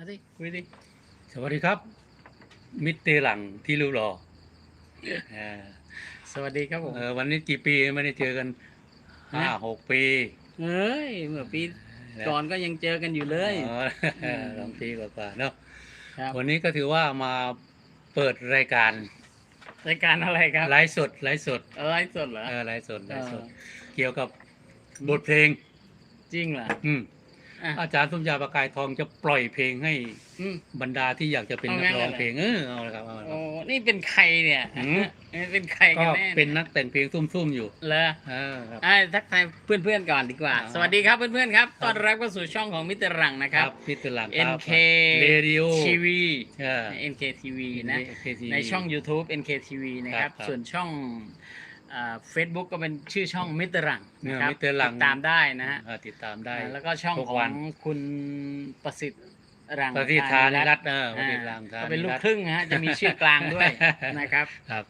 เอาสิคุยดิสวัสดีครับ มิตรเตหลังที่รูปหล่อเออสวัสดีครับผม เออวันนี้กี่ปีไม่ได้เจอกันห้าหกปีเฮ้ยเมื่อปีก่อนก็ยังเจอกันอยู่เลย อ๋อสองปีกว่าๆเนาะครับวันนี้ก็ถือว่ามาเปิดรายการรายการอะไรครับไลฟ์สดไลฟ์สดเออไลฟ์สดเหรอเออไลฟ์สดไลฟ์สด เออเกี่ยวกับบทเพลง จริงเหรออืม อะอาจารย์สมยาประกายทองจะปล่อยเพลงให้อืม บรรดาที่อยากจะเป็นเอานังั้กนร้องเลยเหรอ เพลงเออเอาละครับเอาละคโอ้รับ นี่เป็นใครเนี่ยหืมเอ้ยเป็นใครกันก็แน่เป็นนักแต่งเพลงซุ่มๆอยู่เหรอ เออครับ อะทักทายเพื่อนๆก่อนดีกว่า อ่า สวัสดีครับเพื่อนๆครับครับต้อนรับเข้าสู่ช่องของมิตรรังนะครับมิตรหลังครับ NK เรดิโอ TV เออ NK TV นะ NKTV ในช่อง YouTube NK TV นะครับ ครับส่วนช่อง เฟซบุ๊กก็เป็นชื่อช่องมิตรรังนะครับมิตรรังติดตามได้นะฮะอ่าติดตามได้อ่าแล้วก็ช่องทุกขอวังนคุณประสิทธิ์รังประสิทธานิรัตน์เออประอ่าสิทธิ์รังธาก็นิเป็นลูกรัตน์ครึ่งนะฮะจะมีชื่อกลางด้วยนะครับครับ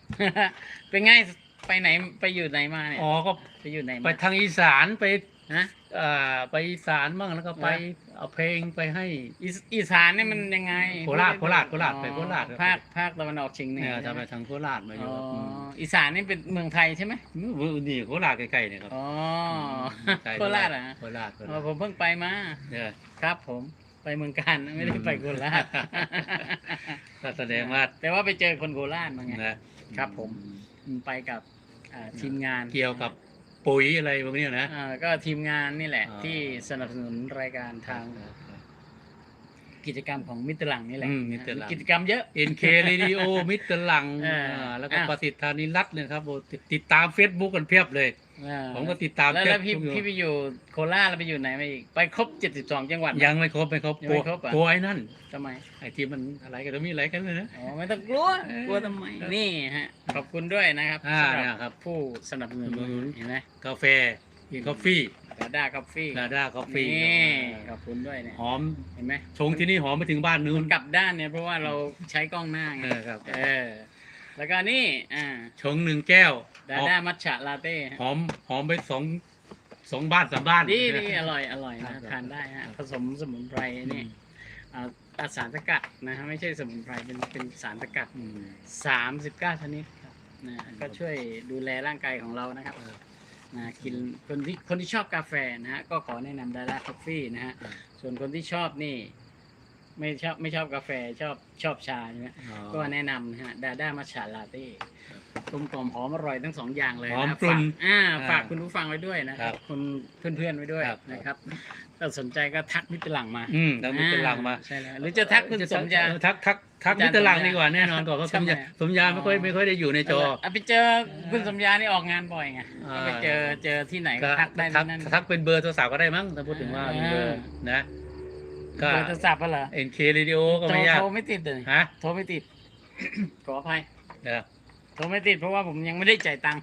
เป็นไงไปไหนไปอยู่ไหนมาเนี่ยอ๋อก็ไปอยู่ไหนไปมาทางอีสานไปฮะอ่าไปอีสานบ้างแล้วก็ไปเหรอเอาเพลงไปให้อีสอีสานเนี่ยมันยังไงโคราชโคราชโคราชไปอ๋อโคราชภาคภาคตะวันออกเฉียงเหนืเนี่ยอทำไปทางโคราชมาออ๋ยู่ อครับมอีสานนี่เป็นเมืองไทยใช่ไหมอืมนี่โคราชใกล้ๆเนี่ยครับอ๋อมใกล้โคราชเหรอะโคราชโคอ๋อราชผมเพิ่งไปมาเนี่ยครับผมไปเมืองการไม่ได้ไปโคราชก็แสดงว่าแต่ว่าไปเจอคนโคราชมาไงนะครับผมไปกับอ่าทีมงานเกี่ยวกับปุ๋ยอะไรพวกเนี้ยนะอ่าก็ทีมงานนี่แหละอ่าที่สนับสนุนรายการทาง กิจกรรมของมิตรหลังนี่แหละอืมมิตรหลัง กิจกรรมเยอะ NK Radio มิตรหลังเอออ่าแล้วก็อะ ประสิทธานิรัตน์เนี่ยครับโอ้ติดติดตาม Facebook กันเพียบเลย อ่าผมก็ติดตามแล้วเพียแล้บวพี่ทุกอยู่พี่ไปอยู่โคราชแล้วไปอยู่ไหนมาอีกไปครบ 72 จังหวัดยังไม่ครบไม่ครบยังกลัไม่วครบอะ กลัวไอ้นั่น ทำไมไอ้ที่มันอะไรกันมีอะไรกันเลยนะ อ๋อไม่ต้องกลัวเออกลัวทำไมนี่ฮะขอบคุณด้วยนะครับอ่าสำหเนี่ยครับผู้สนับสนุนสนับสนุน เห็นไหมกาแฟกินกาแฟ ดาด้ากาแฟดาด้ากาแฟนี่ขอบคุณด้วยเนี่ยหอมเห็นไหมชงที่นี่หอมไปถึงบ้านนู้มันนกลับด้านเนี่ยเพราะว่าเราใช้กล้องหน้าไงเออครับเออแล้วก็นี่อ่าชงหนึ่งแก้วดาด้ามัทฉะลาเต้ฮะ หอมหอมไปสองสองบ้านสามบ้าน ดีดีอร่อยอร่อยครันะบทานได้ฮะผสมสมุนไพรอืนี่มอ่าอ่าสารสกัดนะฮะไม่ใช่สมุนไพรเป็นเป็นสารสกัด อืมสามสิบเก้าชนิดครับนะก็ช่วยดูแลร่างกายของเรานะครับ นะกินคนที่คนที่ชอบกาแฟนะฮะก็ขอแนะนำดาด้าคอฟฟี่นะฮะครับส่วนคนที่ชอบนี่ ไม่ชอบไม่ชอบกาแฟชอบชอบชาใช่ไหมอ๋อ ก็แนะนำนะฮะดาด้ามัชชาลาเต้กลมกล่อมหอมอร่อยทั้งสองอย่างเลยหอมนะกลุ่ฝากนอ่าอ่าฝากคุณผู้ฟังไว้ด้วยนะคครัรับบคุณเพื่อนๆไว้ด้วยครับ นะครับ ถ้าสนใจก็ทักมิตรหลังมาอืมแล้วมิตรหลังมาอ่ใช่แล้วหรือจะทักคุณสมยาเออทักทักทักอาจารย์มิตรหลังสมยาดีกว่าแน่นอนก่อนเพราะใช่สมไหมยาสมยาไม่ค่อยอ๋อไม่ค่อยได้อยู่ในจอเอาไปเจอคุณสมยานี่ออกงานบ่อยไงอ่าไปเจอเจอที่ไหนก็ก็ทักได้ทักที่นั่นทักเป็นเบอร์โทรศัพท์ก็ได้มั้งถ้าพูดถึงว่าเป็นเบอร์อ่านะก็เบอร์โทรศัพท์เหรอ NK Radio ก็โทรไม่ยากโทรไม่ติดเลยฮะโทรไม่ติดขออภัยเดี๋ยวโท รไม่ติดเพราะว่าผมยังไม่ได้จ่ายตังค์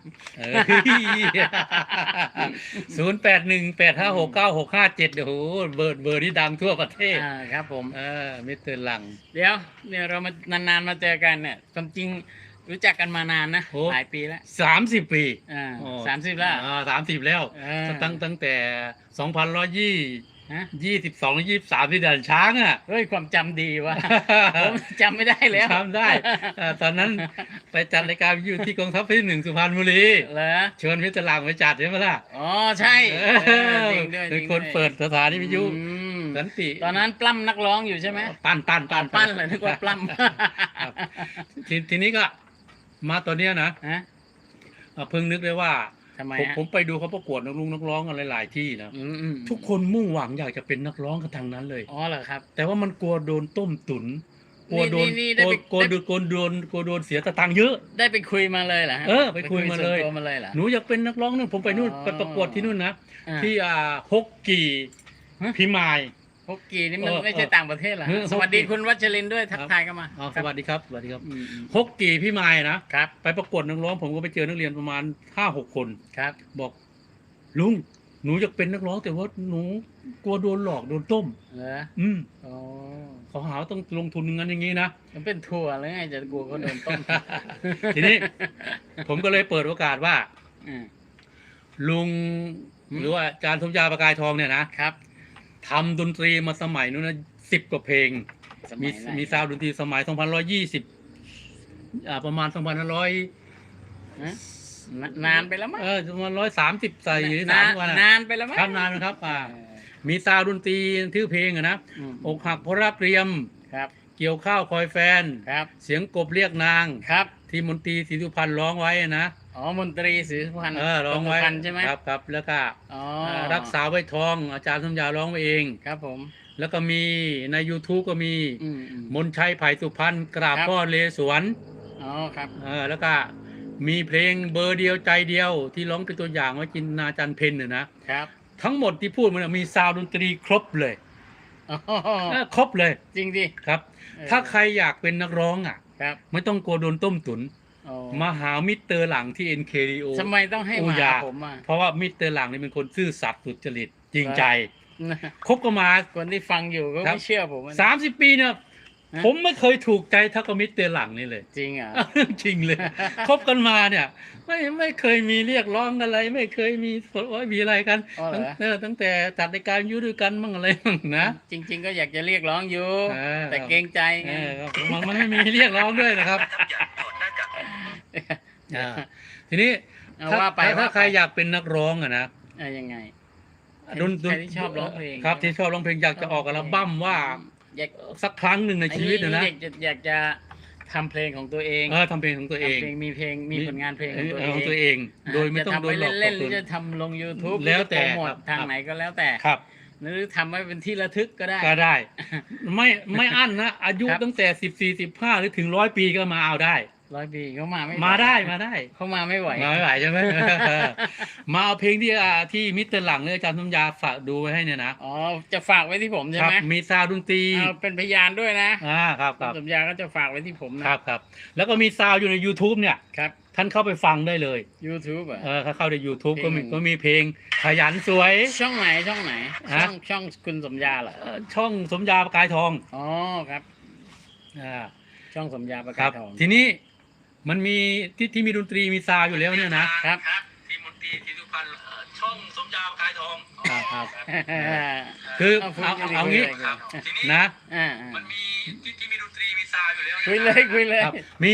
ศูนย์แปดหนึ่งแปดห้าหกเก้าหกห้าเจ็ดโอ้โหเบอร์เบอร์ที่ดังทั่วประเทศอ่าครับผม เออมิสเตอร์หลัง เดี๋ยวเนี่ยเรามานานๆมาเจอกันเนี่ยความจริงรู้จักกันมานานนะ โอ้ หลายปีแล้วสามสิบปีอ่าโอ้สามสิบแล้วอ่าสามสิบแล้ว เออ ตั้งตั้งแต่สองพันร้อยยี่ ฮะ ยี่สิบสองยี่สามที่ด่านช้างอะเฮ้ยความจำดีว่ะผมจำไม่ได้แล้วจำได้เอ่อตอนนั้นไปจัดรายการอยู่ที่กองทัพที่หนึ่งสุพรรณบุรี เหรอเชิญมิสเตอร์หลังไปจัดใช่ไหมล่ะอ๋อใช่เออจริงด้วยเป็นจริงคนด้วยเปิดสถานีวิทยุอืมสันติตอนนั้นปล้ำนักร้องอยู่ใช่ไหมปั้นปั้นปั้นปั้นเลยนึกว่าปล้ครับทีทีนี้ก็มาตอนเนี้ยนะำฮะอะเพิ่งนึกได้ว่า ทำไมผมฮะผมไปดูเขาประกวดนักร้องนักร้องอะไรหลายที่นะอืมอืมทุกคนมุ่งหวังอยากจะเป็นนักร้องกันทางนั้นเลย อ๋อเหรอครับ แต่ว่ามันกลัวโดนต้มตุ๋นกลัวโดนนี่นี่กได้ลัวไป กลัวได้โดนกลัวโดนกลัวโดนเสียตะตังค์เยอะ ได้ไปคุยมาเลยเหรอฮะเออไปคุยมาเลย ส่วนตัวมาเลยเหรอ หนูอยากเป็นนักร้องนึงผมไปนู่นอ๋อ ไปประกวดที่นู่นนะ อ่า ที่อ่าฮกกี่ฮะ พิมาย ฮกกีนี่มันเออไม่ใช่เออต่างประเทศเหรอเอฮะอสวัสดีฮกกีคุณวัชรินทร์ด้วยทักครับทายกันมาอ๋อสวัสดีครับสวัสดีครับอืมอืมฮกกี่พิมายนะครับไปประกวดนักร้องผมก็ไปเจอนักเรียนประมาณห้าหกคน ครับ บอก ลุงหนูอยากเป็นนักร้องแต่ว่าหนูกลัวโดนหลอกโดนต้ม เหรออืมอ๋อเขาหาว่าต้องลงทุนอย่างนั้นอย่างนี้นะ มันเป็นทัวร์เลยไงจะกลัวคนโดนต้ม ทีนี้ ผมก็เลยเปิดโอกาสว่า อืม ลุง อืม หรือว่าอาจารย์สมยาประกายทองเนี่ยนะครับ ทำดนตรีมาสมัยนู้นนะสิบกว่าเพลง สมียไหนมีซาวด์ดนตรีสมัย 2120อ่าประมาณ2500ฮะนนานไปแล้วมั้งเออประมาณ130ใส่หรือนาสานมวันนานไปแล้วมั้งครับนานนะครับอ่าเออมีซาวด์ดนตรีชื่อเพลงอะนะอืมอกหักเพราะรักเรียม ครับเกี่ยวข้าวคอยแฟน ครับเสียงกบเรียกนาง ครับ ที่มนตรีศรีสุพรรณร้องไว้อะนะอ๋อมนตรีศรีสุพรรณเออร้องไว้สุพรรณใช่ไหมครับครับแล้วก็อ๋อรักษาไว้ทอง อาจารย์สมยาร้องไว้เองครับผม แล้วก็มีใน YouTube ก็มีอืมอืมมนชัยไผ่สุพรรณกราบครับพ่อเลสวนอ๋อครับเออแล้วก็มีเพลงเบอร์เดียวใจเดียวที่ร้องเป็นตัวอย่างไว้จินนาจันเพนเนี่ยนะครับ ทั้งหมดที่พูดมันมีซาวด์ดนตรีครบเลยอ๋อเออครบเลย จริงดิครับเออถ้าใครอยากเป็นนักร้องอะ ครับไม่ต้องกลัวโดนต้มตุนอ๋อมาหามิสเตอร์หลังที่ NKDO ทำไมต้องให้โอ้มาอย่าหาผมอะ เพราะว่ามิสเตอร์หลังนี่เป็นคนซื่อสัตย์สุจริตจริงใจนะคบกันมา คนที่ฟังอยู่ก็ครับ ไม่เชื่อผมอะสามสิบปีเนี่ย ฮะผมไม่เคยถูกใจเท่ากับมิสเตอร์หลังนี่เลย จริงเหรอะจริงเลย คบกันมาเนี่ย ไม่ไม่เคยมีเรียกร้องอะไร ไม่เคยมีโอ้ยมีอะไรกันอ๋อเหรอ ตั้งเออตั้งแต่จัดรายการอยูด้วยกันมั่งอะไรมั่งนะจริง ๆ ก็อยากจะเรียกร้องอยู่เออแต่เกรงใจเอไงอครับมันมันไม่มีเรียกร้องด้วยนะครับอ่าทีนี้เอาถ้าว่าไปถ้าถ้าว่าไปใครอยากเป็นนักร้องอะนะเอะยังไงดนใครที่ชอบร้องเพลงครับ ที่ชอบร้องเพลงอยากจะออกอัลบั้มว่า อยากสักครั้งหนึ่งในชีวิตนะนะอยากจะอยากจะทำเพลงของตัวเองเออทำเพลงของตัวเองทำเพลงมีเพลงมีผลงานเพลงของตัวเอเออของงตัวเองโดยไม่ต้องจะโดทำนไว้หลอกเล่นๆหตรืกอตุจะนทำลง YouTube แล้วแต่หรือจะโปรโมทครับทางไหนก็แล้วแต่ครับหรือทำไว้เป็นที่ระทึกก็ได้ก็ได้ ไม่ไม่อั้นนะอายุครับตั้งแต่สิบสี่สิบห้าหรือถึงร้อยปีก็มาเอาได้ ร้อยปีเขามาไม่หวมาได้มาได้ เขามาไม่ไหวมาไม่ไหวใช่ไหมมาเอาเพลงที่อ่าที่มิสเตอร์หลังเนี่ยอาจารย์สมยาฝากดูไว้ให้เนี่ยนะอ๋อจะฝากไว้ที่ผมใช่ครัไหมมีซาวด์ดนตรีเอาเป็นพยานด้วยนะอ่าครับครับสัญญาก็จะฝากไว้ที่ผมนะครับครับแล้วก็มีซาวด์อยู่ใน YouTube เนี่ยครับท่านเข้าไปฟังได้เลย YouTube อะเออถ้าเข้าใน YouTube เพลงก็มีก็มีเพลงขยันสวย ช่องไหนช่องไหนฮะช่องช่องคุณสมยาเหรอเอ่อช่องสมยาประกายทองอ๋อครับอ่าช่องสมยาประคการัยบทองทีนี้ มันมีที่ที่มีดนตรีมีซาวด์อยู่แล้วเนี่ยนะครับทีมดนตรีที่สุพรรณช่องสมยาประกายทองครับครับ คือเอาพูดเอาไม่ดีเอางี้คุยเลยทีนี้นะอ่ามันมีที่ที่มีดนตรีมีซาวด์อยู่แล้วคุยเลยคุยเลยครับมี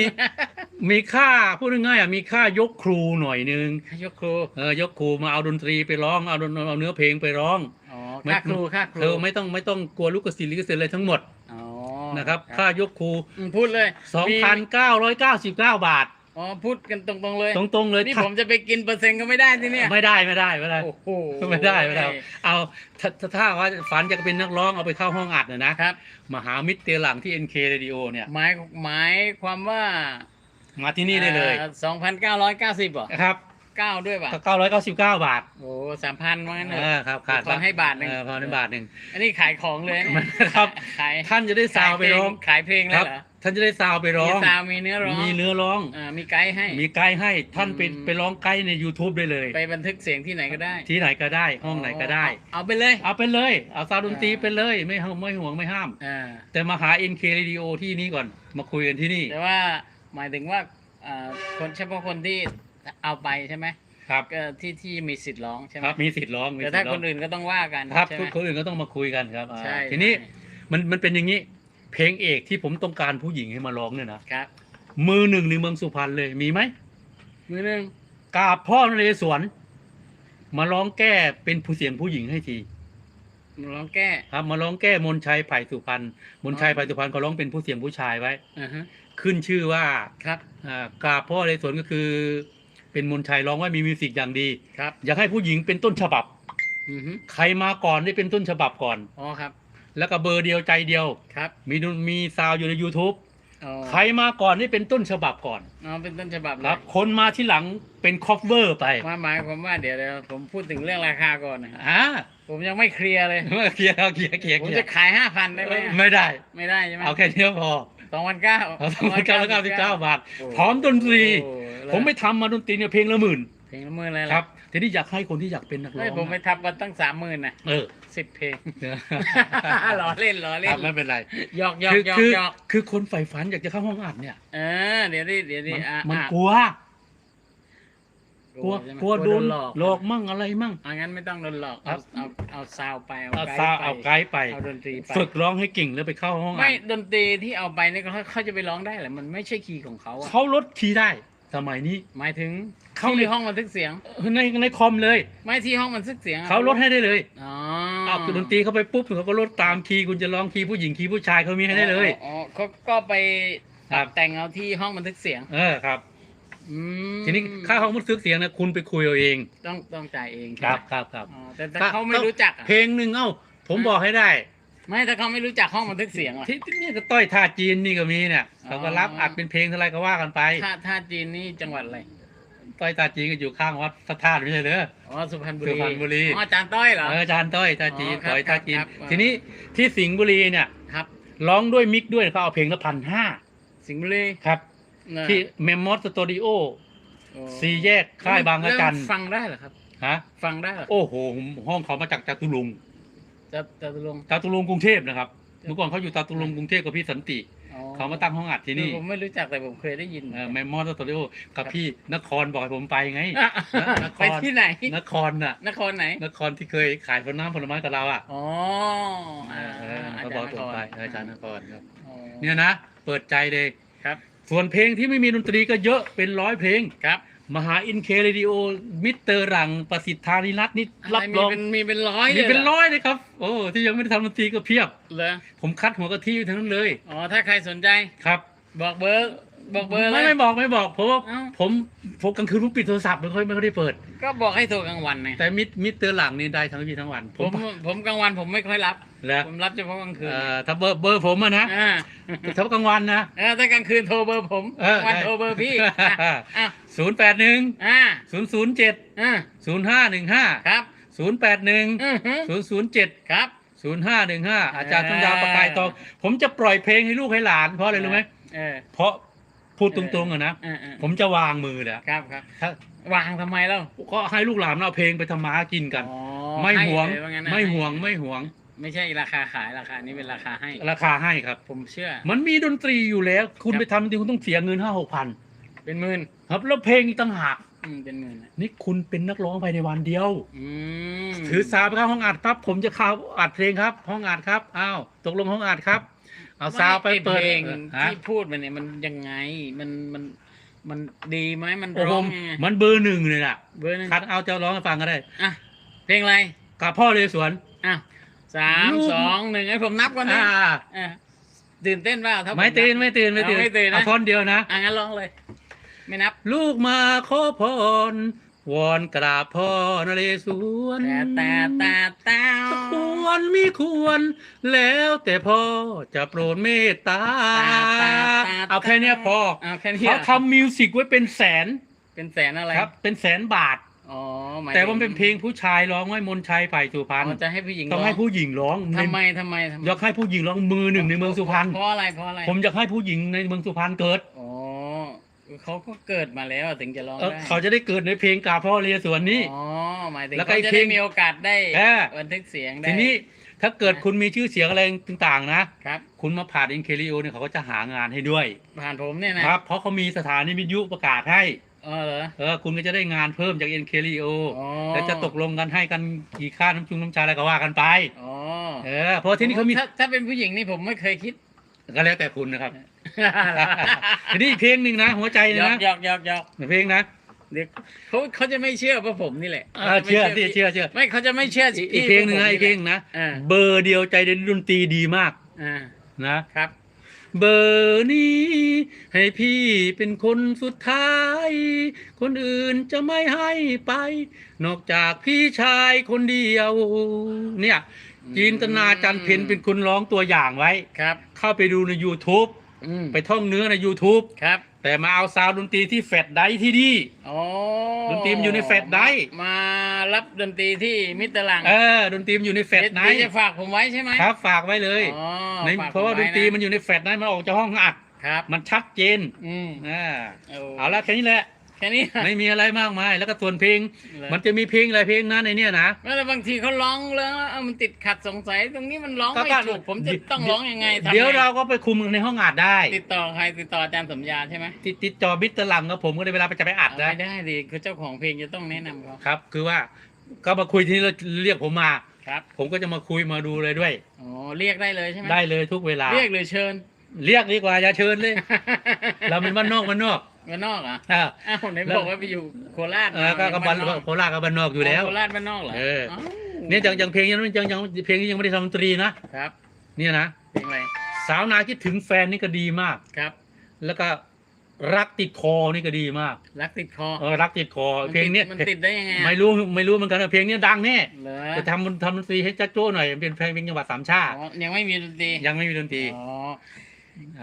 มีค่าพูดง่ายๆอะมีค่ายกครูหน่อยนึงยกครูเออยกครูมาเอาดนตรีไปร้องเอาดนเอาเนื้อเพลงไปร้อง อ๋อไม่ค่าครูค่าครูเธอไม่ต้องไม่ต้องกลัวลูกกระสิลิกระเซ็นเลยทั้งหมดอ๋อ นะครับ ค่ายกครู อืมพูดเลยมี2,999 บาท อ๋อพูดกันตรงๆเลยตรงๆเลยนี่ผมจะไปกินเปอร์เซ็นต์ก็ไม่ได้ที่เนี่ยไม่ได้ไม่ได้ไม่ได้ โอ้โหไม่ได้ไม่ได้เอาถ้าถ้าถ้าว่าฝันจะเป็นนักร้องเอาไปเข้าห้องอัดนะนะครับมาหามิตรเตียหลังที่ NK Radio เนี่ย หมายหมายความว่ามาที่นี่ได้เลยสองพันเก้าร้อยเก้าสิบเหรอ นะครับ เก้าด้วยป่ะ999บาทโอ้สามพันว่างั้นเถเอออะครับขาดขอให้บาทหนึ่งเออขอให้บาทหนึ่งอันนี้ขายของเลยเนี่ยครับขายท่านจะได้ซาวไปร้องขายเพลงคแล้รัวบเหรอท่านจะได้ซาวไปร้อมีงซาวมีเนื้อร้อง มีเนื้อร้องอ่ามีไกด์ให้ มีไกด์ให้ ท่านไปอืมไปร้องไกด์ใน YouTube ได้เลย ไปบันทึกเสียงที่ไหนก็ได้ ที่ไหนก็ได้ ห้องไหนก็ได้ เอาเอาไปเลย เอาไปเลย เอาซาวด์ดนตรีอ่าไปเลย ไม่ห้ามไม่ห่วงไม่ห้ามอ่าแต่มาหา NK Radio ที่นี่ก่อน มาคุยกันที่นี่ แต่ว่าหมายถึงว่าอ่าคนเฉพาะคนที่ เอาไปใช่ไหมครับก็ที่ที่มีสิทธิ์ร้องใช่ไหมครับมีสิทธิ์ร้องมีแต่สิทถ้าธิ์ร้คองนอื่นก็ต้องว่ากันครับใช่ไหทุมกคนอื่นก็ต้องมาคุยกันครับอ่าใช่ ทีนี้ใช่มันมันเป็นอย่างนี้ เพลงเอกที่ผมต้องการผู้หญิงให้มาร้องเนี่ยนะครับ มือหนึ่งในเมืองสุพรรณเลยมีไหมมือหนึ่งกราบพ่อนเรศวรมาร้องแก้เป็นผู้เสียงผู้หญิงให้ที ร้องแก้ครับมาร้องแก้มนชัยไผ่สุพรรณมนชัยไผ่สุพรรณเขาร้องเป็นผู้เสียงผู้ชายไว้ อ่าฮะขึ้นชื่อว่าครับ อ่ากราบพ่อในสวนก็คือ เป็นมนชัยร้องว่ามีมิวสิกอย่างดี ครับ อยากให้ผู้หญิงเป็นต้นฉบับ อือฮึใครมาก่อนได้เป็นต้นฉบับก่อน อ๋อครับ แล้วก็เบอร์เดียวใจเดียว ครับมีดนมีซาวอยู่ใน YouTube อ๋อใครมาก่อนได้เป็นต้นฉบับก่อนอ๋อเป็นต้นฉบับเลยครับ คนมาที่หลังเป็นคอฟเวอร์ไปมาหมายความว่าเดี๋ยวเดี๋ยวผมพูดถึงเรื่องราคาก่อนนะอ่าผมยังไม่เคลียร์เลยเคลียร์เคลียร์เคลียร์ผมเคลียจะร์ขายห้าพันได้ไหมไม่ได้ ไม่ได้ใช่ไหมเอาแค่นี้พอ สองพันเก้าเอาสองพันเก้าร้อยเก้าสิบเก้าบาทโอ้พร้อมดนตรีโอ้ผมไปทำมาดนตรีเนี่ยเพลงละหมื่นเพลงละหมื่นเลยคเหรับทีนี้อยากให้คนที่อยากเป็นนักร้เฮ้ยองผมไปนะทำมาตั้งสามหมื่นนะเออสิบเพลงล้อเล่นล้อคเล่รับนไม่เป็นไรหยอกหยอกคือหยอกคือหยอกคือคนใฝ่ฝันอยากจะเข้าห้องอัดเนี่ยเออเดี๋ยวดิเดี๋ยวดิมันอะมันอะกลัว กลัวใช่ไหมกลัวโดนหลอกหลอกมั่งอะไรมั่งอะงั้นไม่ต้องโดนหลอกครัเอาบเอาเอาซาวไปเอาไกด์ซาวไปเอาไกด์ไป เอาดนตรีไป ฝึกร้องให้เก่งแล้วไปเข้าห้องไม่อัดดนตรีที่เอาไปนี่เขาเขาจะไปร้องได้เหรอมันไม่ใช่คีย์ของเขาอะเขาลดคีย์ได้ สมัยนี้ หมายถึงเข้าในที่ห้องบันทึกเสียง ในในคอมเลย ไม่ที่ห้องบันทึกเสียงอะเขาลดให้ได้เลย อ๋อเอาคือดนตรีเขาไปปุ๊บเขาก็ลดตามคีย์คุณจะร้องคีย์ผู้หญิงคีย์ผู้ชายเขามีให้ได้เลย อ๋ออ๋อเขาก็ไปครัตับดแต่งเอาที่ห้องบันทึกเสียง เออครับ อืมทีนี้ค่าห้องบันทึกเสียงนะคุณไปคุยเอาเอง ต้องต้องจ่ายเองคใช่รับไหมครับครับ อ๋อแต่ถ้าเขาไม่รู้จักอะเพลงหนึ่งเอ้า ผมบอกให้ได้ ไม่ถ้าเขาไม่รู้จักห้องบันทึกเสียงล่ะที่ที่นี่ก็ต้อยท่าจีนนี่ก็มีเนี่ยอ๋อเขาก็รับอัดเป็นเพลงเท่าไรก็ว่ากันไปถ้าถ้าจีนนี่จังหวัดอะไรต้อยท่าจีนก็อยู่ข้างวัดพระธาตุไม่ใช่เหรอ อ๋อสุพรรณบุสุรีพรรณบุรี อ๋ออาจารย์ต้อยเหรอ เอออาจารย์ต้อยท่าจีนอ๋อครับต้อยท่าจีน ครับครับ ทีนี้ที่สิงห์บุรีเนี่ยครับ ร้องด้วยมิกด้วยเขาเอาเพลงละพันห้าสิงห์บุรีครับ นะที่เมมมอสสตูดิโอโอ้สี่แยกค่ายบางระจันแล้วฟังได้เหรอครับ ฮะฟังได้เหรอโอ้โหห้องเขามาจากจตุรงค์จะจะลงจตุรงค์กรุงเทพนะครับเมื่อก่อนเขาอยู่จตุรงค์กรุงเทพกับพี่สันติ อ๋อเขามาตั้งห้องอัดที่นี่คือผมไม่รู้จักแต่ผมเคยได้ยินเมมมอสสตูดิโอกับพี่นครบอกให้ผมไปไง อะนคร ไปที่ไหน นครน่ะ นครไหน นครที่เคยขายผลน้ำผลไม้กับเราอะอ๋อเออ่าอเอออาเขาจาบอรกย์นผคมรไปเอออาจารย์นครครับ อ๋อ เนี่ยนะ เปิดใจเลยครับ ส่วนเพลงที่ไม่มีดนตรีก็เยอะเป็นร้อยเพลงครับ มหาอินเคเรดิโอ มิสเตอร์หลังประสิทธานิรัตน์นี่อะไรรับมีรองเป็นมีเป็นร้อยมีเป็นลหร้อยเลยครับ โอ้ที่ยังไม่ได้ทำดนตรีก็เพียบเหรอผมคัดหัวกะทิไว้ทั้งนั้นเลย อ๋อ ถ้าใครสนใจครับ บอกเบอร์ บอกเบอร์เลไม่ยไม่บอกไม่บอกเพราะว่าเอ้าผมผมกลางคืนผมปิดโทรศัพท์ไม่ค่อยไม่ค่อยได้เปิด ก็บอกให้โทรกลางวันไงแต่มิสมิสเตอร์หลังนี่ได้ทั้งวี่ทั้งวันผมผมกลางวันผมไม่ค่อยรับ แล้วผมรับเฉพาะกลางคืนเอ่อถ้าเบอร์เบอร์ผมอะนะอ่าถ้ากลางวันนะ เออถ้ากลางคืนโทรเบอร์ผมเออกลางวันได้ โทรเบอร์พี่อะอะศูนย์แปดหนึ่งอ่าศูนย์ศูนย์เจ็ดอ่าศูนย์ห้าหนึ่งห้าครับศูนย์แปดหนึ่งอือฮึศูนย์ศูนย์เจ็ด ครับ ศูนย์ห้าหนึ่งห้าอาจารย์เออตุนดาวประกายทองผมจะปล่อยเพลงให้ลูกให้หลานเพราะอะไรรู้ไหมเออเพราะ พูดตรงๆอะนะเออเออผมจะวางมือแหละครับครับ ถ้าวางทำไมเล่าก็ให้ลูกหลานเอาเพลงไปทำมาหากินกัน อ๋อไม่หวง ให้เลยว่างั้นนะไม่หวงให้ไม่หวง ไม่ใช่ราคาขายราคานี้เป็นราคาให้ ราคาให้ครับ ผมเชื่อ มันมีดนตรีอยู่แล้ว คุณครับ ไปทำจริงคุณต้องเสียเงินห้าหกพันเป็นหมื่นครับ แล้วเพลงอีกต่างหาก อืมเป็นหมื่นอะนี่คุณเป็นนักร้องภายในวันเดียว อืมถือสาวไปเข้าห้องอัดปั๊บผมจะเข้าอัดเพลงครับ ห้องอัดครับ อ้าว ตกลงห้องอัดครับ เอาซาวไปม่เปิดเพลงฮะที่พูดมาเนี่ยมันยังไงมันมันมันดีไหมมันโอ้โหร้องยังไงมันเบอร์หนึ่งเลยน่ะเบอร์หนึงคัดเอาจะร้องให้ฟังก็ได้อะเพลงอะไรกับพ่อเรสวนอะสามลูกสองหนึ่งให้ผมนับก่อนนะอ่าอะตื่นเต้นเปล่าถ้าผไม่ตื่นบไม่ตื่นไม่ตื่นเอาไม่ตื่นนะเอาท่อนเดียวนะอะงั้นร้องเลย ไม่นับ ลูกมาขอพร วอนกราบพ่อนเรศวรแต่แต่แต่แต่ควรมีควร แล้วแต่พ่อจะโปรดเมตตา เอาแค่เนี้ยพอเอาแค่นี้เขาทำมิวสิกไว้เป็นแสนเป็นแสนอะไรครับ เป็นแสนบาทอ๋อแต่ว่าเป็นเพลงผู้ชายร้องไว้มนชัยไผ่สุพรรณจะให้ผู้หญิงต้องให้ผู้หญิงร้องทำไมทำไมอยากให้ผู้หญิงร้องมือหนึ่งในเมืองสุพรรณเพราะอะไรเพราะอะไรผมอยากให้ผู้หญิงในเมืองสุพรรณเกิด อ๋อเขาก็เกิดมาแล้วถึงจะร้องเออได้เขาจะได้เกิดในเพลงกาพ่อเรียสวนนี้ อ๋อหมายถึงแล้วก็เขาอีกจะเพลได้งมีโอกาสได้เออ บันทึกเสียงได้ทีนี้ถ้าเกิดคุณมีชื่อเสียงอะไรต่างๆ นะ ครับ คุณมาผ่านอินเคริโอเนี่ยเขาก็จะหางานให้ด้วยผ่านผมเนี่ยนะครับ เพราะเขามีสถานีวิทยุประกาศให้อ๋อเหรอเออ คุณก็จะได้งานเพิ่มจากเอ็นเคริโออ๋อแล้วจะตกลงกันให้กันกี่ค่าน้ำจุงน้ำชาอะไรก็ว่ากันไป อ๋อเออ เพราะที่นี่เขามี ถ้าถ้าเป็นผู้หญิงนี่ผมไม่เคยคิด ก็แล้วแต่คุณนะครับ ทีนี้อีกเพลงหนึ่งนะ หัวใจหเลยยอกนะหยอกหยอกหยอกเพลงนะเด็กเขาเขาจะไม่เชื่อว่าผมนี่แหละเออเชื่อสิเชื่อเชื่อไม่เขาจะไม่เชื่ออีกที่อีกเพลงหนึ่งนะผมอีกเพลงนะอ่าเบอร์เดียวใจเด่นดนตรีดีมากอ่านะครับ เบอร์นี้ ให้พี่เป็นคนสุดท้าย คนอื่นจะไม่ให้ไป นอกจากพี่ชายคนเดียว เนี่ยจีนตนาจันเพนเป็นคนร้องตัวอย่างไว้ ครับ เข้าไปดูใน YouTube อืมไปท่องเนื้อใน YouTube ครับแต่มาเอาซาวด์ดนตรีที่แฟดไดร์ที่ดีอ๋อดนตรีมันอยู่ในแฟลชไดรฟ์ มารับดนตรีที่มิตรลังเออดนตรีมันอยู่ในแฟดไดเดี๋ยวร์จะฝากผมไว้ใช่ไหมครับฝากไว้เลยอ๋อในฝกเพราะว่าผดไนตรีมันอยู่ในแฟดไดร์มันออกจากห้องอัด ครับ มันชัดเจนอืม อ่า เอาเอาละแค่นี้แหละ แค่นี้ไม่มีอะไรมากมาย แล้วก็ส่วนเพลงเหรอมันจะมีเพลงหลายเพลงนะในเนี้ยนะแล้วบางทีเขาร้องแล้วเอ้ามันติดขัดสงสัยตรงนี้มันร้องก็ไม่ก็ถูกผมจะต้องร้องยังไงทำไงเดี๋ยวเราก็ไปคุมในห้องอัดได้ ติดต่อใครติดต่ออาจารย์สมยาใช่ไหมติดติดจอมิสเตอร์หลังกับผมก็ได้เวลาไปจะไปอัดเอานะไม่ได้ดิคือเจ้าของเพลงจะต้องแนะนำเขาครับ คือว่าก็มาคุยที่นี่แล้วเรียกผมมาครับ ผมก็จะมาคุยมาดูเลยด้วยอ๋อเรียกได้เลยใช่ไหมได้เลยทุกเวลาเรียกหรือเชิญ เรียกดีกว่าอย่าเชิญเลย เราเป็นบ้านนอกบ้านนอก บ้านนอกเหรออ่าอ้าวไหนแล้วบอกว่าไปอยู่โคราชเออก็ก็บ้านโคราชก็บ้านนอกอยู่แล้ว โคราชบ้านนอกเหรอเออาวเนี่ยยังยังเพลงยังยังยังเพลงนี้ยังไม่ได้ทำดนตรีนะครับเนี่ยนะเพลงอะไรสาวนาคิดถึงแฟนนี่ก็ดีมาก ครับ แล้วก็รักติดคอนี่ก็ดีมากรักติดคอเออรักติดคอ มันเพลงเนี้ยมันติดได้ยังไงอะไม่รู้ไม่รู้เหมือนกันนะเพลงเนี้ยดังแน่เหรอจะทำทำดนตรีให้จ้าโจ้หน่อยเป็นเพลงเป็นจังหวัดสามชาติอ๋อยังไม่มีดนตรียังไม่มีดนตรีอ๋อ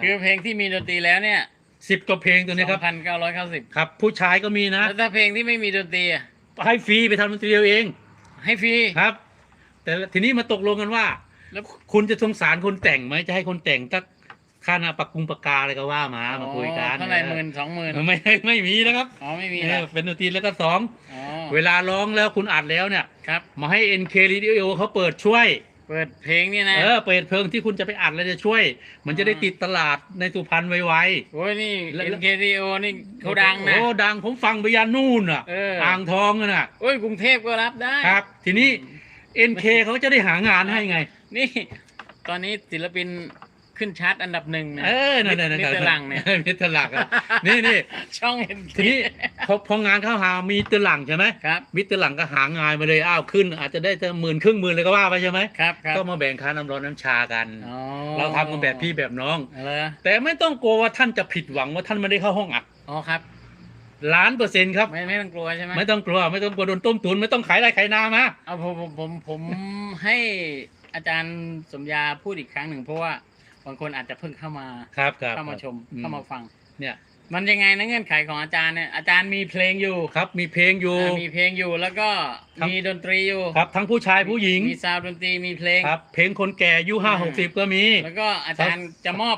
คือเพลงที่มีดนตรีแล้วเนี่ย สิบกว่าเพลงตัวนี้สคอรับงพันเก้าร้อยเก้าสิบครับ ผู้ชายก็มีนะแล้วถ้าเพลงที่ไม่มีดนตรีอะให้ฟรีไปทำดนตรีเอาเอง ให้ฟรีครับ แต่ทีนี้มาตกลงกันว่า แล้วคุณจะสงสารคนแต่งไหมจะให้คนแต่งตักค่าหนาปากกุงปากกาอะไรก็ว่ามามาคุยกันเท่าไหร่หมื่นสองหมื่นเออไม่ไม่มีนะครับอ๋อไม่มีเอนะอเป็นดนตรีแล้วก็สองอ๋อเวลาร้องแล้วคุณอัดแล้วเนี่ยครับมาให้ NK Radio เขาเปิดช่วย เปิดเพลงเนี่ยนะเออเปิดเพลงที่คุณจะไปอัดแล้วจะช่วย มันจะได้ติดตลาดในสุพรรณไวโอ้ยนี่แล้ว NKDO นี่ๆเขาดังนะ โอ้ดังผมฟังไปยันนู่นอะเอออ่ งทองอะน่ะ โอ้ยกรุงเทพก็รับได้ ครับ ทีนี้ NK เขาจะได้หางานให้ไง นี่ ตอนนี้ศิลปิน ขึ้นชาร์ตอันดับหนึ่งนะเออนั่นนั่นมิสเตอร์ลังเนี่ยมิสเตอร์หลังอะนี่นี่ช่องเอ็นทีนี้พอพองานเข้าหามีเตอร์หลังใช่ไหมครับมิสเตอร์หลังก็หางานมาเลยอ้าวขึ้น อาจจะได้จะหมื่นครึ่งหมื่นเลยก็ว่าไปใช่ไหมครับครับก็มาแบ่งค่าน้ำร้อนน้ำชากันอ๋อเราทำกันแบบพี่แบบน้องเหรอแต่ไม่ต้องกลัวว่าท่านจะผิดหวังว่าท่านไม่ได้เข้าห้องอัดอ๋อครับล้านเปอร์เซ็นต์ครับไม่ไม่ต้องกลัวใช่ไหมไม่ต้องกลัวไม่ต้องกลัวโดนต้มตุนไม่ต้องขายไรขายนามาเอาผมผมผมผมให้อาจารย์สมยาพูดอีกครั้งหนึ่งเพราะว่าบางคนอาจจะเพิ่งเข้ามาครับครับเข้ามาชมอืเข้ามาฟัง เนี่ย มันยังไงนะเงื่อนไขของอาจารย์เนี่ยอาจารย์มีเพลงอยู่ครับ มีเพลงอยู่อ่ามีเพลงอยู่แล้วก็ครับมีดนตรีอยู่ครับ ทั้งผู้ชายผู้หญิงมีซาวด์ดนตรีมีเพลงครับ เพลงคนแก่อายุห้าหกสิบก็มี แล้วก็อาจารย์จะมอบ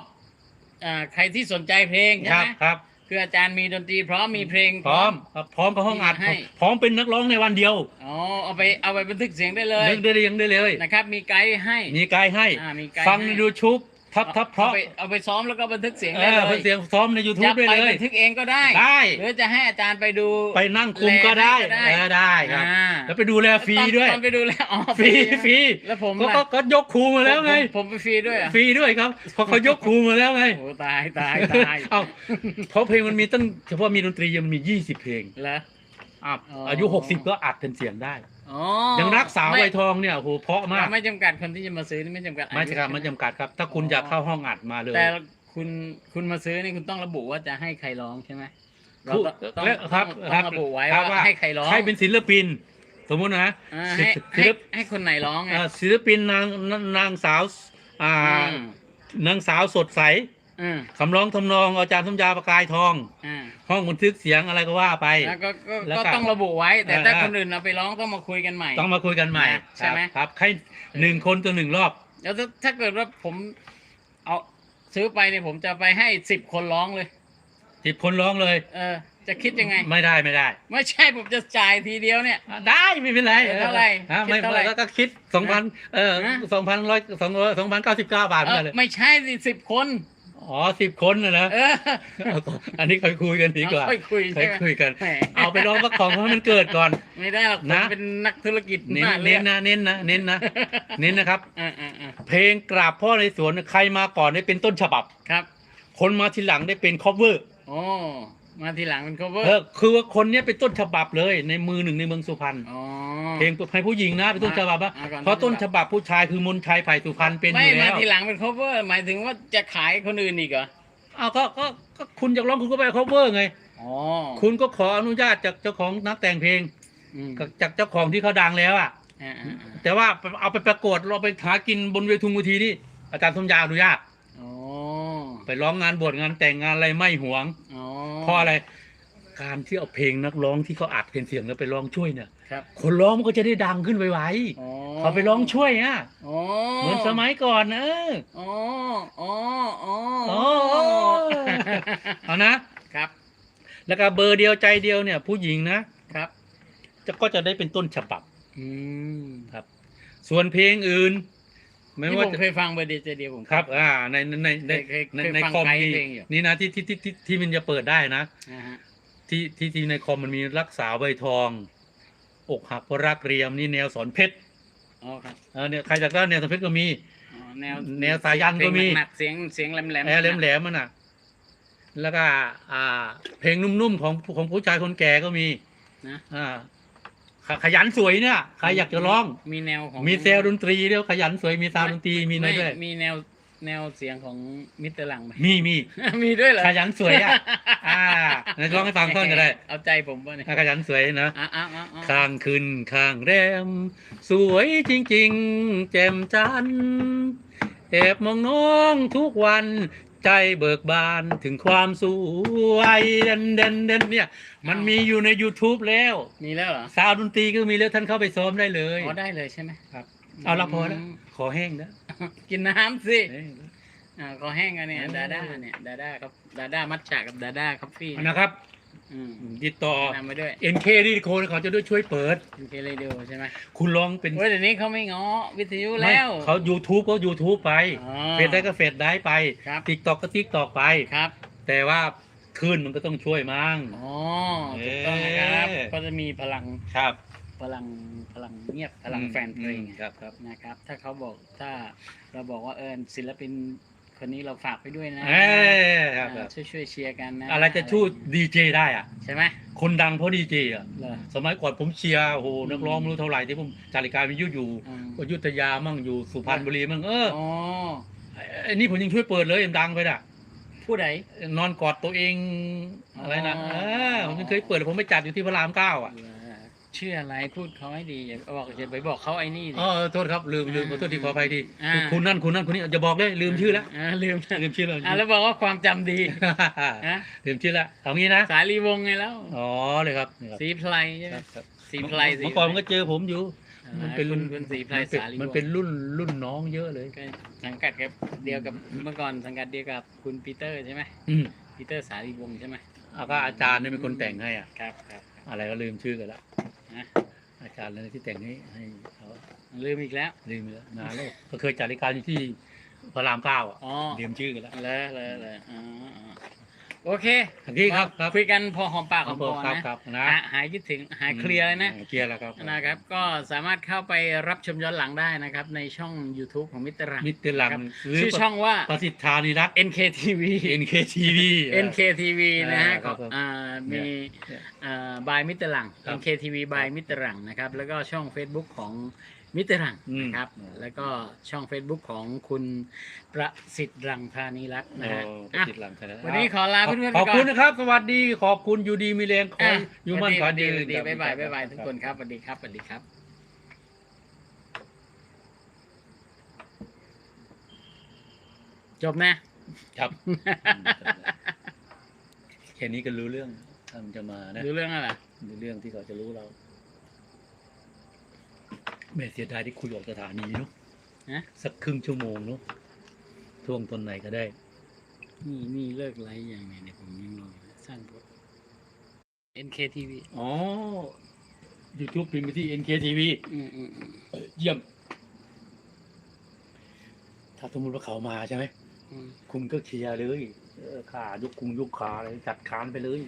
อ่าใครที่สนใจเพลงใช่ครัไหบมครับคืออาจารย์มีดนตรีพร้อมมีเพลงพร้อมครับพร้อมกับห้องอัดให้พร้อมเป็นนักร้องในวันเดียวอ๋อเอาไปเอาไปบันทึกเสียงได้เลยนึกได้เลยยังได้เลยนะครับ มีไกด์ให้มีไกด์ให้อ่ามีไกด์ฟังในให้ยูทูบ ทับทับเพราะอไปเอาไปซ้อมแล้วก็บันทึกเสียงเอได้เลอเป็นยเสียงซ้อมใน YouTube จะด้วยไปเลย บันทึกเองก็ได้ ได้ หรือจะให้อาจารย์ไปดู ไปนั่งคุมก็ได้แลให้ก็ได้ เออได้ครับ อ่าแล้วไปดูแลฟรีด้วย ตอนไปดูแล้วอ๋อฟรีฟรีแล้วผมก็ล่ะก็ก็ยกครูมาแล้วไง ผมผมไปฟรีด้วยเหรอะฟรีด้วยครับเพราะเขายกครูมาแล้วไง โอ้ตายตายตายเอ้าเพราะเพลงมันมีตั้งเฉพาะมีดนตรียังมี 20 เพลงเหร ออะอ๋ออ อายุ60ก็อัดเป็นเสียงได้ อ๋อยังรักสาวไม่ใบทองเนี่ยโอ้โหเพราะมากไม่จำกัดคนที่จะมาซื้อนี่ไม่จำกัดอายุไม่ใช่ครับใช่หไม่จำกัดครับ ถ้าคุณอยากเข้าห้องอัดมาเลยแต่คุณคุณมาซื้อนี่คุณต้องระบุว่าจะให้ใครร้องใช่ไหมเราผู้ต้องและครับต้องคต้รัอบงระบุไว้ครับว่าให้ใครร้องใครเป็นศิลปิน สมมุตินะ อ่าศิให้ศิให้ลป ให้คนไหนร้องไงอ่าศิลปินนางนางนางสาวอ่าอืม นางสาวสดใส อืมคำร้องทำนองอาจารย์สมยาประกายทองอ่าห้องบันทึกเสียงอะไรก็ว่าไป แล้วก็ก็แล้วก็ก็ต้องระบุไว้ แต่เออถ้าเออ คนอื่นเอาไปร้องต้องมาคุยกันใหม่ ต้องมาคุยกันใหม่นะใช่ไหม ครับครับใครหนึ่งคนตัวหนึ่งรอบ แล้วถ้าถ้าเกิดว่าผมเอาซื้อไปเนี่ยผมจะไปให้สิบคนร้องเลย สิบคนร้องเลย เออ จะคิดยังไง ไม่ได้ไม่ได้ ไม่ใช่ผมจะจ่ายทีเดียวเนี่ยอะได้ไม่เป็นไรเออเท่าไหร่ฮะคิดไม่เท่าไหร่ก็ก็คิดสองพันเออฮะ สองพันร้อยสองร้อยสองพันเก้าสิบเก้าบาทเอเมื่ออเลย ไม่ใช่สิสิบคน อ๋อสิบคนนะนะเอออันนี้ค่อยคุยกันดีกว่าค่อยคุยค่อใช่ยไหมคุยกันแหมเอาไปร้องประคองเพราะมันเกิดก่อน ไม่ได้หรอกผมนะเป็นนักธุรกิจเน้นมากเลยเน้นนะเน้นนะเน้นนะเน้นนะครับอ่าอ่าอ่าเพลงกราบพ่อในสวนใครมาก่อนได้เป็นต้นฉบับครับ คนมาทีหลังได้เป็น cover โอ้ มาทีหลังเป็น cover เออคือว่าคนเนี้ยเป็นต้นฉบับเลยในมือหนึ่งในเมืองสุพรรณอ๋อ เพลงให้ผู้หญิงนะเป็นต้นฉบับนะอ่าก่อน เพราะต้นฉบับผู้ชายคือมนชัยไผ่สุพรรณเป็นอไม่ยู่มาแล้วทีหลังเป็น cover หมายถึงว่าจะขายคนอื่นอีกเหรอเอาก็ก็ก็คุณอยากร้องคุณก็ไป cover ไง อ๋อคุณก็ขออนุญาตจากเจ้าของนักแต่งเพลงอืมกับจากเจ้าของที่เขาดังแล้วอะอ่าอ่าอ่าแต่ว่าเอาไปประกวดเราไปหากินบนเวทีเวทีนี่อาจารย์สมยาอนุญาตอ๋อ ไปร้องงานบวชงานแต่งงานอะไรไม่หวงอ๋อเพราะอะไรการที่เอาเพลงนักร้องที่เขาอัดเป็นเสียงแล้วไปร้องช่วยเนี่ยครับคนร้องมันก็จะได้ดังขึ้นไวอ๋อๆเขาไปร้องช่วยอะอ๋อเหมือนสมัยก่อนนะเอออ๋ออ๋ออ๋ออ๋อเอานะครับ แล้วก็เบอร์เดียวใจเดียวเนี่ย ผู้หญิงนะครับ จะก็จะได้เป็นต้นฉบับ อืมครับ ส่วนเพลงอื่น ไม่ที่ว่าผมจะเคยฟังเบอร์เดียวใจเดียวผม ครับ อ่า ในในในในเคยเคในยในฟังคอมไกด์นี่เพลงอยู่ นี่นะที่ที่ที่ที่ที่มันจะเปิดได้นะ อ่าฮะที่ที่ที่ในคอมมันมีรักษาใบทอง อกหักเพราะรักเรียมนี่แนวสอนเพชรอ๋อครับเออเนี่ยใครจากด้านแนวสอนเพชรก็มี อ๋อแนวแนวสายันก็มี เพลงหนักๆเสียงเสียงแหลมแหลมแอร์แหลมแหลมมันอะ แล้วก็ อ่า เพลงนุ่มๆของของผู้ชายคนแก่ก็มีนะ อ่า ขขยันสวยเนี่ยใครอยากจะร้อง มีแนวของมีเซลล์ดนตรีเดียวขยันสวยมีซาวด์ดนตรีมีอะไรไม่ด้วยมีแนวแนวเสียงของมิสเตอร์หลังไหมมีมีมีด้วยเหรอขยันสวยอะอ่าไหนร้องให้ฟังท่อนก็ได้ เอาใจผมป่ะเนี่ยอะขยันสวยนะอะอะอะอะข้างขึ้นข้างแรม สวยจริง ๆ แจ่มจันทร์แอบมองน้องทุกวัน ใจเบิกบานถึงความสวยเด่นเด่นเด่นเนี่ย มันมีอยู่ใน YouTube แล้วมีแล้วเหรอซาวด์ดนตรีก็มีแล้วท่านเข้าไปซ้อมได้เลยอ๋อได้เลยใช่ไหมครับ เอาละพอแล้วมขอแห้งนะกินน้ำสิแห้งนะอ่าก็แห้งกันเนี่ยเออดาด้าเนี่ยดาด้าครับดาด้ามัทฉะกับดาด้าคอฟฟี่นะครับ อืมติดต่อ นำไปด้วย NK ดีโคเขาจะด้วยช่วยเปิด เป็นเคเรดิโอใช่ไหมคุณลองเป็นโอ้ยเดี๋ยวนี้เขาไม่ง้อวิทยุไม่แล้ว เขา YouTube ก็ YouTube ไป อ๋อเฟซได้ก็เฟซได้ไปครับ ติ๊กตอกก็ติ๊กตอกไป ครับ แต่ว่าคลื่นมันก็ต้องช่วยมั่งอ๋อ ถูกต้องนะครับ เอ๊ะ ก็จะมีพลัง ครับพลัง พลังเงียบ พลังแฟนเพลงครับครับ นะครับ ถ้าเขาบอก ถ้าเราบอกว่าเออศิลปิน คนนี้เราฝากไปด้วยนะเอ้ยครับคอ่ารับช่วยช่วยเชียร์กันนะอะไรจะชูดดีเจได้อะใช่ไหมคนดังเพราะดีเจอะเหรอ สมัยก่อนผมเชียร์โอ้โหนักร้องไม่รู้เท่าไหร่ที่ผมจัดรายการวิทยุอยู่อืม อยุธยามั่งอยู่สุพรรณบุรีมั่งเอออ๋อไอ้ไอ้นี่ผมยังช่วยเปิดเลยยังดังไปน่ะ ผู้ใด นอนกอดตัวเองอะไรนะอ๋อ เออผมยังเคยเปิดผมไปจัดอยู่ที่พระรามเก้าอะ เหรอ ชื่ออะไรพูดเขาให้ดีอย่าบอกอย่าไปบอกเขาไอ้นี่ดิ อ๋อโทษครับลืมลืมขอโทษทีขออภัยทีอ่า คุณนั่นคุณนั่นคุณนี่อย่าบอกเลยลืมชื่อแล้วอ่าลืมลืมชื่อแล้วอ่าแล้วบอกว่าความจำดีนะลืมชื่อแล้วเอางี้นะสายรีวงไงแล้ว อ๋อเลยครับนี่ครับสีไพรใช่ไหมครับครับสีไพรสีเมื่อก่อนมันก็เจอผมอยู่อ่ามันเป็นคุรุ่ณนคุณสีไพรมันเป็นสาลีวงศ์มันเป็นรุ่นรุ่นน้องเยอะเลยก็สังกัดกับเดียวกับเมื่อก่อนสังกัดเดียวกับคุณปีเตอร์ใช่ไหมอืมปีเตอร์สาลีวงศ์ใช่ไหมเอาก็อาจารย์เนี่ยเป็นคนแต่งให้อะ ครับครับ อะไรก็ลืมชื่อกันแล้ว นะอาจารย์อะไรที่แต่งให้ให้เขาลืมอีกแล้วลืมไปแล้วนานแล้วก็เคยจัดรายการอยู่ที่พระรามเก้าอะอ๋อ ลืมชื่อกันแล้วเลยเลยเลยอ๋ออ๋อ โอเคโอเคครับครับคุยกันพอหอมปากหอมคอครับนะครับนะหาหายคิดถึงหายเคลียร์เลยนะ เคลียร์แล้วครับนะครับ ก็สามารถเข้าไปรับชมย้อนหลังได้นะครับ ในช่อง YouTube ของมิตรรัง มิตรหลังครับ หรือชื่อช่องว่า ประสิทธานิรักษ์ NKTV NKTV NKTV นะฮะครัก็บครับอ่ามีเนี่ยบายมิตรหลัง ครับ NKTV บายมิตรหลังนะครับ แล้วก็ช่อง Facebook ของ มิตรหลังอืมนะครับ แล้วก็ช่อง Facebook ของคุณประสิทธิ์รังพานิรักษ์นะฮะโอ้ประอะสิทธิ์หลังนะวันนี้ขอลาเพื่อนๆขไปอบก่อนคุณนะครับ สวัสดีขอบคุณอยู่ดีมีแรงขออะอยู่มั่นขสอวัสดียืสวันสดีครับ บ๊ายบายบ๊ายบายครับทุกคนครับสวัสดีครับสวัสดีครับจบนะครับ แค่นี้ก็รู้เรื่องท่านจะมานะรู้เรื่องอะไรรู้เรื่องที่เขาจะรู้เรา ไม่เสียดายที่คุยออกสถานีเนาะนะสักครึ่งชั่วโมงเนาะช่วงตอนไหนก็ได้ นี่นี่เลิกไลฟ์อย่างไงเนี่ยผมยังรออยู่สร้างบท NKTV อ๋อ YouTube พิมพ์ไปที่ NKTV อืมอืมอืมเยี่ยม ถ้าสมมติว่าเขามาใช่ไหม อืมคุณก็เคลียร์เลยเออขายกคุงยกขาอะไรจัดคานไปเลย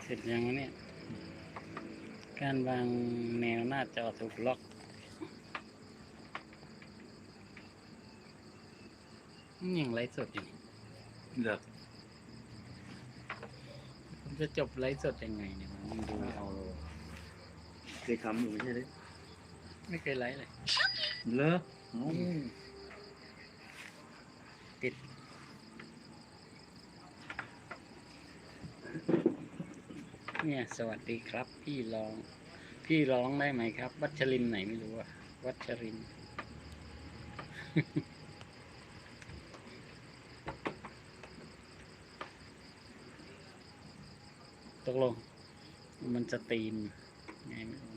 เส ร็จยังวะเนี่ย การวางแนวหน้าจอถูกล็อกนี่ยังไลฟ์สดอยู่นี่เหรอผมจะจบไลฟ์สดยังไงเนี่ยผมดูเอาเคยทำอยู่ไม่ใช่เลยไม่เคยไลฟ์เลยเหรออ๋อ ติด เนี่ยสวัสดีครับ พี่ร้อง พี่ร้องได้ไหมครับ วัชรินไหนไม่รู้อะวัชริน ตกลง มันจะตีมไงไม่รู้